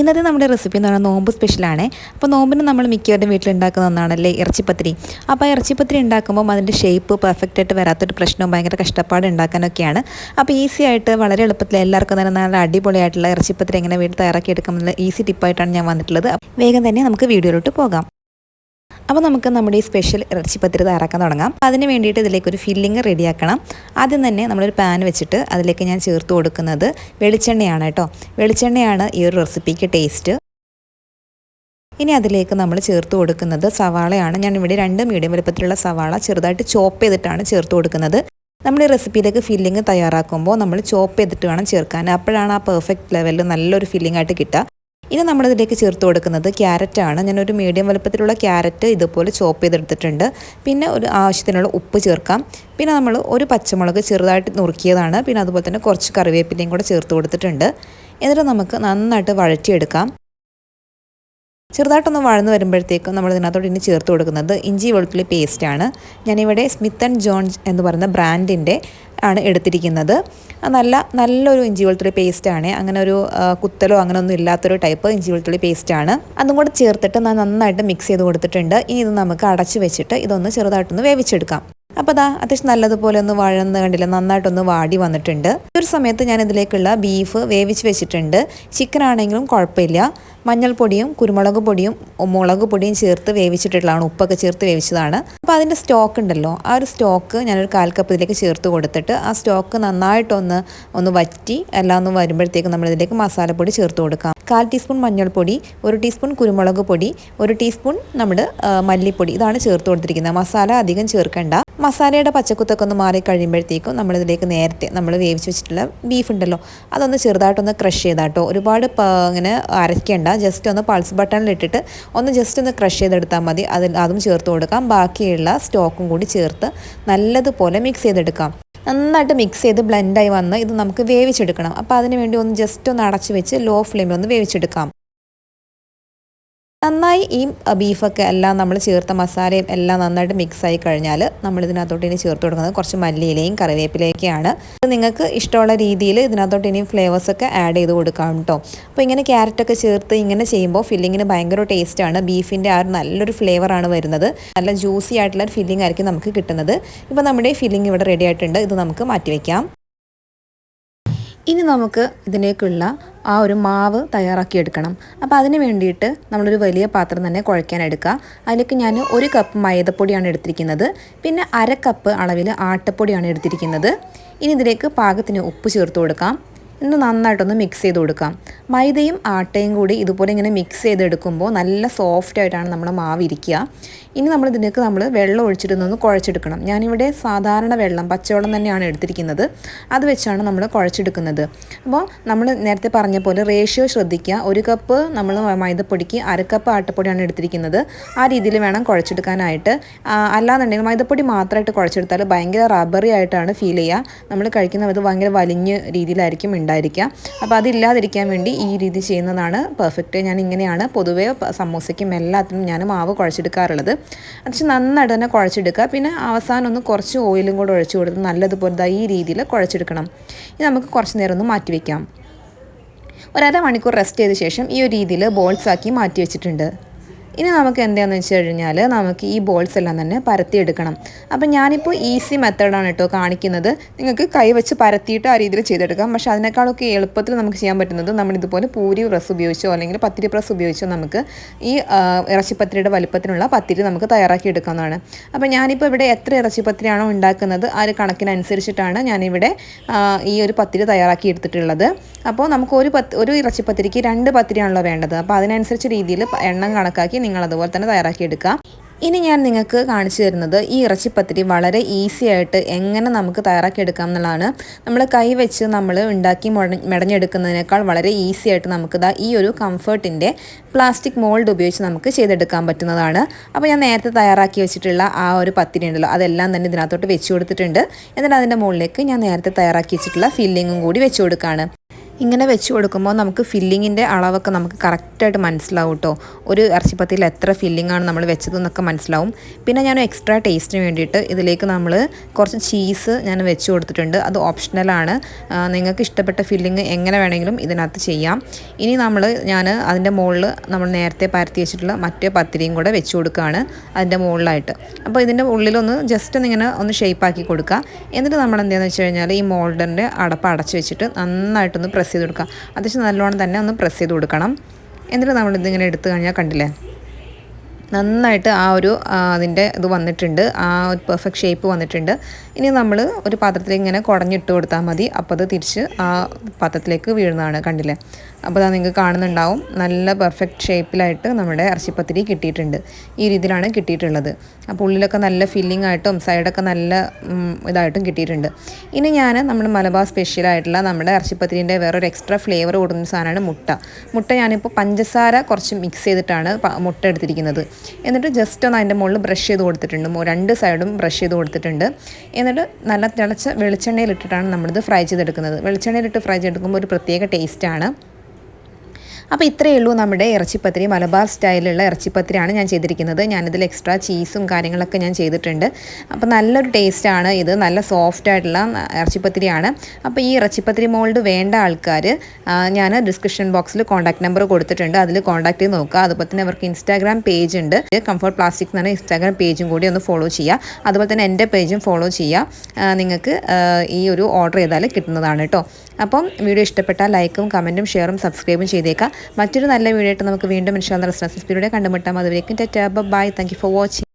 ഇന്നത്തെ നമ്മുടെ റെസിപ്പി എന്ന് പറഞ്ഞാൽ നോമ്പ് സ്പെഷ്യലാണ് അപ്പോൾ നോമ്പിന് നമ്മൾ മിക്കവരുടെ വീട്ടിലുണ്ടാക്കുന്ന ഒന്നാണല്ലേ ഇറച്ചിപ്പത്തിരി. അപ്പോൾ ആ ഇറച്ചിപ്പത്തിരി ഉണ്ടാക്കുമ്പോൾ അതിന്റെ ഷേപ്പ് പെർഫെക്റ്റ് ആയിട്ട് വരാത്തൊരു പ്രശ്നവും ഭയങ്കര കഷ്ടപ്പാട് ഉണ്ടാക്കാനൊക്കെയാണ്. അപ്പോൾ ഈസി ആയിട്ട് വളരെ എളുപ്പത്തിൽ എല്ലാവർക്കും തന്നെ നല്ല അടിപൊളിയായിട്ടുള്ള ഇറച്ചിപ്പത്തിരി എങ്ങനെ വീട്ടിൽ തയ്യാറാക്കി എടുക്കുമെന്നുള്ള ഈസി ടിപ്പായിട്ടാണ് ഞാൻ വന്നിട്ടുള്ളത്. വേഗം തന്നെ നമുക്ക് വീഡിയോയിലോട്ട് പോകാം. അപ്പോൾ നമുക്ക് നമ്മുടെ ഈ സ്പെഷ്യൽ ഇറച്ചിപ്പത്തിരി തയ്യാറാക്കാൻ തുടങ്ങാം. അതിന് വേണ്ടിയിട്ട് ഇതിലേക്ക് ഒരു ഫില്ലിങ് റെഡിയാക്കണം. ആദ്യം തന്നെ നമ്മളൊരു പാൻ വെച്ചിട്ട് അതിലേക്ക് ഞാൻ ചേർത്ത് കൊടുക്കുന്നത് വെളിച്ചെണ്ണയാണ് കേട്ടോ. വെളിച്ചെണ്ണയാണ് ഈ ഒരു റെസിപ്പിക്ക് ടേസ്റ്റ് ഇനി അതിലേക്ക് നമ്മൾ ചേർത്ത് കൊടുക്കുന്നത് സവാളയാണ്. ഞാൻ ഇവിടെ രണ്ട് മീഡിയം വലുപ്പത്തിലുള്ള സവാള ചെറുതായിട്ട് ചോപ്പ് ചെയ്തിട്ടാണ് ചേർത്ത് കൊടുക്കുന്നത്. നമ്മൾ ഈ റെസിപ്പിയിലേക്ക് ഫില്ലിങ് തയ്യാറാക്കുമ്പോൾ നമ്മൾ ചോപ്പ് ചെയ്തിട്ട് വേണം ചേർക്കാൻ. അപ്പോഴാണ് ആ പെർഫെക്റ്റ് ലെവലിൽ നല്ലൊരു ഫില്ലിംഗ് ആയിട്ട് കിട്ടുക. ഇനി നമ്മളിതിലേക്ക് ചേർത്ത് കൊടുക്കുന്നത് ക്യാരറ്റാണ്. ഞാനൊരു മീഡിയം വലുപ്പത്തിലുള്ള ക്യാരറ്റ് ഇതുപോലെ ചോപ്പ് ചെയ്തെടുത്തിട്ടുണ്ട്. പിന്നെ ഒരു ആവശ്യത്തിനുള്ള ഉപ്പ് ചേർക്കാം. പിന്നെ നമ്മൾ ഒരു പച്ചമുളക് ചെറുതായിട്ട് നുറുക്കിയതാണ്. പിന്നെ അതുപോലെ തന്നെ കുറച്ച് കറിവേപ്പിലയും കൂടെ ചേർത്ത് കൊടുത്തിട്ടുണ്ട്. എന്നിട്ട് നമുക്ക് നന്നായിട്ട് വഴറ്റിയെടുക്കാം. ചെറുതായിട്ടൊന്ന് വഴന്ന് വരുമ്പോഴത്തേക്കും നമ്മൾ ഇതിനകത്തോട്ട് ഇനി ചേർത്ത് കൊടുക്കുന്നത് ഇഞ്ചി വെളുത്തുള്ളി പേസ്റ്റാണ് ഞാനിവിടെ സ്മിത്ത് ആൻഡ് ജോൺസ് എന്ന് പറയുന്ന ബ്രാൻഡിന്റെ ആണ് എടുത്തിരിക്കുന്നത്. നല്ല നല്ലൊരു ഇഞ്ചി വെളുത്തുള്ളി പേസ്റ്റാണ് അങ്ങനെ ഒരു കുത്തലോ അങ്ങനെ ഒന്നും ഇല്ലാത്തൊരു ടൈപ്പ് ഇഞ്ചി വെളുത്തുള്ളി പേസ്റ്റാണ് അതും കൂടെ ചേർത്തിട്ട് ഞാൻ നന്നായിട്ട് മിക്സ് ചെയ്ത് കൊടുത്തിട്ടുണ്ട്. ഇനി ഇത് നമുക്ക് അടച്ച് വെച്ചിട്ട് ഇതൊന്ന് ചെറുതായിട്ടൊന്ന് വേവിച്ചെടുക്കാം. അപ്പോൾ അതാ അത്യാവശ്യം നല്ലതുപോലെ ഒന്ന് വഴന്ന് കണ്ടില്ല നന്നായിട്ടൊന്ന് വാടി വന്നിട്ടുണ്ട്. ഒരു സമയത്ത് ഞാൻ ഇതിലേക്കുള്ള ബീഫ് വേവിച്ച് വെച്ചിട്ടുണ്ട്. ചിക്കൻ ആണെങ്കിലും കുഴപ്പമില്ല. മഞ്ഞൾപ്പൊടിയും കുരുമുളക് പൊടിയും മുളക് പൊടിയും ചേർത്ത് വേവിച്ചിട്ടുള്ളതാണ് ഉപ്പൊക്കെ ചേർത്ത് വേവിച്ചതാണ്. അപ്പോൾ അതിന്റെ സ്റ്റോക്ക് ഉണ്ടല്ലോ. ആ ഒരു സ്റ്റോക്ക് ഞാനൊരു കാൽ കപ്പ് ഇതിലേക്ക് ചേർത്ത് കൊടുത്തിട്ട് ആ സ്റ്റോക്ക് നന്നായിട്ടൊന്ന് ഒന്ന് വറ്റി എല്ലാം ഒന്ന് വരുമ്പോഴത്തേക്ക് നമ്മൾ ഇതിലേക്ക് മസാലപ്പൊടി ചേർത്ത് കൊടുക്കാം. കാൽ ടീസ്പൂൺ മഞ്ഞൾപ്പൊടി ഒരു ടീസ്പൂൺ കുരുമുളക് പൊടി ഒരു ടീസ്പൂൺ നമ്മുടെ മല്ലിപ്പൊടി ഇതാണ് ചേർത്ത് കൊടുത്തിരിക്കുന്നത്. മസാല അധികം ചേർക്കേണ്ട. മസാലയുടെ പച്ചക്കുത്തൊക്കെ ഒന്ന് മാറി കഴിയുമ്പോഴത്തേക്കും നമ്മളിതിലേക്ക് നേരത്തെ നമ്മൾ വേവിച്ച് വെച്ചിട്ടുള്ള ബീഫ് ഉണ്ടല്ലോ അതൊന്ന് ചെറുതായിട്ടൊന്ന് ക്രഷ് ചെയ്താട്ടോ. ഒരുപാട് ഇങ്ങനെ അരയ്ക്കേണ്ട. ജസ്റ്റ് ഒന്ന് പൾസ് ബട്ടണിലിട്ടിട്ട് ഒന്ന് ജസ്റ്റ് ഒന്ന് ക്രഷ് ചെയ്തെടുത്താൽ മതി. അതിൽ അതും ചേർത്ത് കൊടുക്കാം. ബാക്കിയുള്ള സ്റ്റോക്കും കൂടി ചേർത്ത് നല്ലതുപോലെ മിക്സ് ചെയ്തെടുക്കാം. നന്നായിട്ട് മിക്സ് ചെയ്ത് ബ്ലെൻഡായി വന്ന് ഇത് നമുക്ക് വേവിച്ചെടുക്കണം. അപ്പോൾ അതിന് വേണ്ടി ഒന്ന് ജസ്റ്റ് ഒന്ന് അടച്ച് വെച്ച് ലോ ഫ്ലെയിമിൽ ഒന്ന് വേവിച്ചെടുക്കാം. നന്നായി ഈ ബീഫൊക്കെ എല്ലാം നമ്മൾ ചേർത്ത മസാലയും എല്ലാം നന്നായിട്ട് മിക്സ് ആയി കഴിഞ്ഞാൽ നമ്മൾ ഇതിനകത്തോട്ട് ഇനി ചേർത്ത് കൊടുക്കുന്നത് കുറച്ച് മല്ലിയിലയും കറിവേപ്പിലയൊക്കെയാണ്. നിങ്ങൾക്ക് ഇഷ്ടമുള്ള രീതിയിൽ ഇതിനകത്തോട്ട് ഇനി ഫ്ലേവേഴ്സൊക്കെ ആഡ് ചെയ്ത് കൊടുക്കാം കേട്ടോ. അപ്പോൾ ഇങ്ങനെ ക്യാരറ്റൊക്കെ ചേർത്ത് ഇങ്ങനെ ചെയ്യുമ്പോൾ ഫില്ലിങ്ങിന് ഭയങ്കര ടേസ്റ്റാണ്. ബീഫിന്റെ ആ നല്ലൊരു ഫ്ലേവറാണ് വരുന്നത്. നല്ല ജ്യൂസി ആയിട്ടുള്ള ഫില്ലിംഗ് ആയിരിക്കും നമുക്ക് കിട്ടുന്നത്. ഇപ്പോൾ നമ്മുടെ ഫില്ലിംഗ് ഇവിടെ റെഡി ആയിട്ടുണ്ട്. ഇത് നമുക്ക് മാറ്റി വയ്ക്കാം. ഇനി നമുക്ക് ഇതിലേക്കുള്ള ആ ഒരു മാവ് തയ്യാറാക്കി എടുക്കണം അപ്പോൾ അതിന് വേണ്ടിയിട്ട് നമ്മളൊരു വലിയ പാത്രം തന്നെ കുഴയ്ക്കാൻ എടുക്കുക അതിലേക്ക് ഞാൻ ഒരു കപ്പ് മൈദപ്പൊടിയാണ് എടുത്തിരിക്കുന്നത്. പിന്നെ അര കപ്പ് അളവിൽ ആട്ടപ്പൊടിയാണ് എടുത്തിരിക്കുന്നത്. ഇനി ഇതിലേക്ക് പാകത്തിന് ഉപ്പ് ചേർത്ത് കൊടുക്കാം. ഇന്ന് നന്നായിട്ടൊന്ന് മിക്സ് ചെയ്ത് കൊടുക്കാം. മൈദയും ആട്ടയും കൂടി ഇതുപോലെ ഇങ്ങനെ മിക്സ് ചെയ്തെടുക്കുമ്പോൾ നല്ല സോഫ്റ്റ് ആയിട്ടാണ് നമ്മുടെ മാവ് ഇരിക്കുക. ഇനി നമ്മൾ ഇതിലേക്ക് നമ്മൾ വെള്ളം ഒഴിച്ചിട്ട് നിന്ന് കുഴച്ചെടുക്കണം. ഞാനിവിടെ സാധാരണ വെള്ളം പച്ചവെള്ളം തന്നെയാണ് എടുത്തിരിക്കുന്നത്. അത് വെച്ചാണ് നമ്മൾ കുഴച്ചെടുക്കുന്നത്. അപ്പോൾ നമ്മൾ നേരത്തെ പറഞ്ഞ പോലെ റേഷ്യോ ശ്രദ്ധിക്കുക. ഒരു കപ്പ് നമ്മൾ മൈദപ്പൊടിക്ക് അരക്കപ്പ് കപ്പ് ആട്ടപ്പൊടിയാണ് എടുത്തിരിക്കുന്നത്. ആ രീതിയിൽ വേണം കുഴച്ചെടുക്കാനായിട്ട്. അല്ലാന്നുണ്ടെങ്കിൽ മൈദപ്പൊടി മാത്രമായിട്ട് കുഴച്ചെടുത്താൽ ഭയങ്കര റബ്ബറി ആയിട്ടാണ് ഫീൽ ചെയ്യുക. നമ്മൾ കഴിക്കുന്നത് ഭയങ്കര വലിഞ്ഞ രീതിയിലായിരിക്കും ഉണ്ടായിരിക്കുക അപ്പോൾ അതില്ലാതിരിക്കാൻ വേണ്ടി ഈ രീതി ചെയ്യുന്നതാണ് പെർഫെക്റ്റ് ഞാൻ ഇങ്ങനെയാണ് പൊതുവേ സമൂസയ്ക്കും എല്ലാത്തിനും ഞാൻ മാവ് കുഴച്ചെടുക്കാറുള്ളത്. അത്യാവശ്യം നന്നായിട്ട് തന്നെ കുഴച്ചെടുക്കുക. പിന്നെ അവസാനം ഒന്ന് കുറച്ച് ഓയിലും കൂടെ ഒഴിച്ചു കൊടുത്ത് നല്ലതുപോലെ ഈ രീതിയിൽ കുഴച്ചെടുക്കണം. ഇത് നമുക്ക് കുറച്ച് നേരം ഒന്ന് മാറ്റി വയ്ക്കാം ഒരര മണിക്കൂർ റെസ്റ്റ് ചെയ്ത ശേഷം ഈ ഒരു രീതിയിൽ ബോൾസ് ആക്കി മാറ്റി വെച്ചിട്ടുണ്ട്. ഇനി നമുക്ക് എന്താണെന്ന് വെച്ച് കഴിഞ്ഞാൽ നമുക്ക് ഈ ബോൾസ് എല്ലാം തന്നെ പരത്തിയെടുക്കണം. അപ്പം ഞാനിപ്പോൾ ഈസി മെത്തേഡാണ് കേട്ടോ കാണിക്കുന്നത്. നിങ്ങൾക്ക് കൈ വെച്ച് പരത്തിയിട്ട് ആ രീതിയിൽ ചെയ്തെടുക്കാം. പക്ഷേ അതിനേക്കാളൊക്കെ എളുപ്പത്തിൽ നമുക്ക് ചെയ്യാൻ പറ്റുന്നത് നമ്മൾ ഇതുപോലെ പൂരി പ്രസ് ഉപയോഗിച്ചോ അല്ലെങ്കിൽ പത്തിരി പ്രസ് ഉപയോഗിച്ചോ നമുക്ക് ഈ ഇറച്ചിപ്പത്തിരിയുടെ വലുപ്പത്തിനുള്ള പത്തിരി നമുക്ക് തയ്യാറാക്കി എടുക്കാവുന്നതാണ്. അപ്പോൾ ഞാനിപ്പോൾ ഇവിടെ എത്ര ഇറച്ചിപ്പത്തിരിയാണോ ഉണ്ടാക്കുന്നത് ആ ഒരു കണക്കിനനുസരിച്ചിട്ടാണ് ഞാനിവിടെ ഈ ഒരു പത്തിരി തയ്യാറാക്കി എടുത്തിട്ടുള്ളത്. അപ്പോൾ നമുക്ക് ഒരു പത്ത് ഒരു ഇറച്ചിപ്പത്തിരിക്ക് രണ്ട് പത്തിരിയാണല്ലോ വേണ്ടത്. അപ്പോൾ അതിനനുസരിച്ച് രീതിയിൽ എണ്ണം കണക്കാക്കി നിങ്ങൾ അതുപോലെ തന്നെ തയ്യാറാക്കിയെടുക്കുക ഇനി ഞാൻ നിങ്ങൾക്ക് കാണിച്ചു തരുന്നത് ഈ ഇറച്ചിപ്പത്തിരി വളരെ ഈസി ആയിട്ട് എങ്ങനെ നമുക്ക് തയ്യാറാക്കിയെടുക്കാം എന്നുള്ളതാണ്. നമ്മൾ കൈ വെച്ച് നമ്മൾ ഉണ്ടാക്കി മെടഞ്ഞെടുക്കുന്നതിനേക്കാൾ വളരെ ഈസി ആയിട്ട് നമുക്ക് ഇതാ ഈ ഒരു കംഫർട്ടിന്റെ പ്ലാസ്റ്റിക് മോൾഡ് ഉപയോഗിച്ച് നമുക്ക് ചെയ്തെടുക്കാൻ പറ്റുന്നതാണ്. അപ്പോൾ ഞാൻ നേരത്തെ തയ്യാറാക്കി വെച്ചിട്ടുള്ള ആ ഒരു പത്തിരി ഉണ്ടല്ലോ അതെല്ലാം തന്നെ ഇതിനകത്തോട്ട് വെച്ച് കൊടുത്തിട്ടുണ്ട്. എന്നിട്ട് അതിന്റെ മുകളിലേക്ക് ഞാൻ നേരത്തെ തയ്യാറാക്കി വെച്ചിട്ടുള്ള ഫില്ലിങ്ങും കൂടി വെച്ച് കൊടുക്കുകയാണ് ഇങ്ങനെ വെച്ച് കൊടുക്കുമ്പോൾ നമുക്ക് ഫില്ലിങ്ങിന്റെ അളവൊക്കെ നമുക്ക് കറക്റ്റായിട്ട് മനസ്സിലാവും കേട്ടോ. ഒരു ഇറച്ചിപ്പത്തിയിൽ എത്ര ഫില്ലിംഗ് ആണ് നമ്മൾ വെച്ചതെന്നൊക്കെ മനസ്സിലാവും. പിന്നെ ഞാൻ എക്സ്ട്രാ ടേസ്റ്റിന് വേണ്ടിയിട്ട് ഇതിലേക്ക് നമ്മൾ കുറച്ച് ചീസ് ഞാൻ വെച്ച് കൊടുത്തിട്ടുണ്ട്. അത് ഓപ്ഷണലാണ് നിങ്ങൾക്ക് ഇഷ്ടപ്പെട്ട ഫില്ലിങ് എങ്ങനെ വേണമെങ്കിലും ഇതിനകത്ത് ചെയ്യാം. ഇനി നമ്മൾ ഞാൻ അതിന്റെ മുകളിൽ നമ്മൾ നേരത്തെ പരത്തി വെച്ചിട്ടുള്ള മറ്റേ പത്തിരിയും കൂടെ വെച്ച് കൊടുക്കുകയാണ് അതിന്റെ മുകളിലായിട്ട്. അപ്പോൾ ഇതിന്റെ ഉള്ളിലൊന്ന് ജസ്റ്റ് ഒന്ന് ഇങ്ങനെ ഒന്ന് ഷേപ്പാക്കി കൊടുക്കുക. എന്നിട്ട് നമ്മൾ എന്താണെന്ന് വെച്ച് കഴിഞ്ഞാൽ ഈ മോൾഡറിന്റെ അടപ്പ് അടച്ചു വെച്ചിട്ട് നന്നായിട്ടൊന്ന് പ്രസ് ചെയ്ത് കൊടുക്കുക. അത്യാവശ്യം നല്ലോണം തന്നെ ഒന്ന് പ്രസ് ചെയ്ത് കൊടുക്കണം. എന്നിട്ട് നമ്മൾ നമ്മളിതിങ്ങനെ എടുത്തു കഴിഞ്ഞാൽ കണ്ടില്ലേ? നന്നായിട്ട് ആ ഒരു അതിന്റെ ഇത് വന്നിട്ടുണ്ട്. ആ ഒരു പെർഫെക്റ്റ് ഷേപ്പ് വന്നിട്ടുണ്ട്. ഇനി നമ്മൾ ഒരു പാത്രത്തിലേക്ക് ഇങ്ങനെ കുടഞ്ഞിട്ട് കൊടുത്താൽ മതി. അപ്പോൾ അത് തിരിച്ച് ആ പാത്രത്തിലേക്ക് വീഴുന്നതാണ് കണ്ടില്ലേ? അപ്പോൾ അത് നിങ്ങൾക്ക് കാണുന്നുണ്ടാവും. നല്ല പെർഫെക്റ്റ് ഷേപ്പിലായിട്ട് നമ്മുടെ ഇറച്ചിപ്പത്തിരി കിട്ടിയിട്ടുണ്ട്. ഈ രീതിയിലാണ് കിട്ടിയിട്ടുള്ളത്. അപ്പോൾ ഉള്ളിലൊക്കെ നല്ല ഫില്ലിംഗ് ആയിട്ടും സൈഡൊക്കെ നല്ല ഇതായിട്ടും കിട്ടിയിട്ടുണ്ട്. ഇനി ഞാൻ നമ്മുടെ മലബാർ സ്പെഷ്യലായിട്ടുള്ള നമ്മുടെ ഇറച്ചിപ്പത്തിരിന്റെ വേറൊരു എക്സ്ട്രാ ഫ്ലേവർ കൊടുക്കുന്ന സാധനമാണ് മുട്ട. മുട്ട ഞാനിപ്പോൾ പഞ്ചസാര കുറച്ച് മിക്സ് ചെയ്തിട്ടാണ് മുട്ട എടുത്തിരിക്കുന്നത്. എന്നിട്ട് ജസ്റ്റ് ഒന്ന് അതിന്റെ മുകളിൽ ബ്രഷ് ചെയ്ത് കൊടുത്തിട്ടുണ്ട്. രണ്ട് സൈഡും ബ്രഷ് ചെയ്ത് കൊടുത്തിട്ടുണ്ട്. എന്നിട്ട് നല്ല തിളച്ച വെളിച്ചെണ്ണയിലിട്ടിട്ടാണ് നമ്മളിത് ഫ്രൈ ചെയ്തെടുക്കുന്നത്. വെളിച്ചെണ്ണയിലിട്ട് ഫ്രൈ ചെയ്തെടുക്കുമ്പോൾ ഒരു പ്രത്യേക ടേസ്റ്റാണ് അപ്പോൾ ഇത്രയേ ഉള്ളൂ നമ്മുടെ ഇറച്ചിപ്പത്തിരി മലബാർ സ്റ്റൈലുള്ള ഇറച്ചിപ്പത്തിരിയാണ് ഞാൻ ചെയ്തിരിക്കുന്നത്. ഞാനിതിൽ എക്സ്ട്രാ ചീസും കാര്യങ്ങളൊക്കെ ഞാൻ ചെയ്തിട്ടുണ്ട്. അപ്പോൾ നല്ലൊരു ടേസ്റ്റാണ് ഇത്. നല്ല സോഫ്റ്റ് ആയിട്ടുള്ള ഇറച്ചിപ്പത്തിരിയാണ്. അപ്പോൾ ഈ ഇറച്ചിപ്പത്തിരി മോൾഡ് വേണ്ട ആൾക്കാർ ഞാൻ ഡിസ്ക്രിപ്ഷൻ ബോക്സിൽ കോൺടാക്ട് നമ്പർ കൊടുത്തിട്ടുണ്ട്. അതിൽ കോൺടാക്ട് ചെയ്ത് നോക്കുക. അതുപോലെ തന്നെ അവർക്ക് ഇൻസ്റ്റാഗ്രാം പേജ് ഉണ്ട്. കംഫർട്ട് പ്ലാസ്റ്റിക് എന്ന് പറഞ്ഞ ഇൻസ്റ്റാഗ്രാം പേജും കൂടി ഒന്ന് ഫോളോ ചെയ്യുക. അതുപോലെ തന്നെ എന്റെ പേജും ഫോളോ ചെയ്യുക. നിങ്ങൾക്ക് ഈ ഒരു ഓർഡർ ചെയ്താൽ കിട്ടുന്നതാണ് കേട്ടോ. അപ്പം വീഡിയോ ഇഷ്ടപ്പെട്ടാൽ ലൈക്കും കമന്റും ഷെയറും സബ്സ്ക്രൈബും ചെയ്തേക്കാം മറ്റൊരു നല്ല വീഡിയോ ആയിട്ട് നമുക്ക് വീണ്ടും ഇൻഷാല്ല റെസ്റ്റാസ് സ്പീഡിലൂടെ കണ്ടുമുട്ടാം. അതുവരേക്കും tata. Bye. Thank you for watching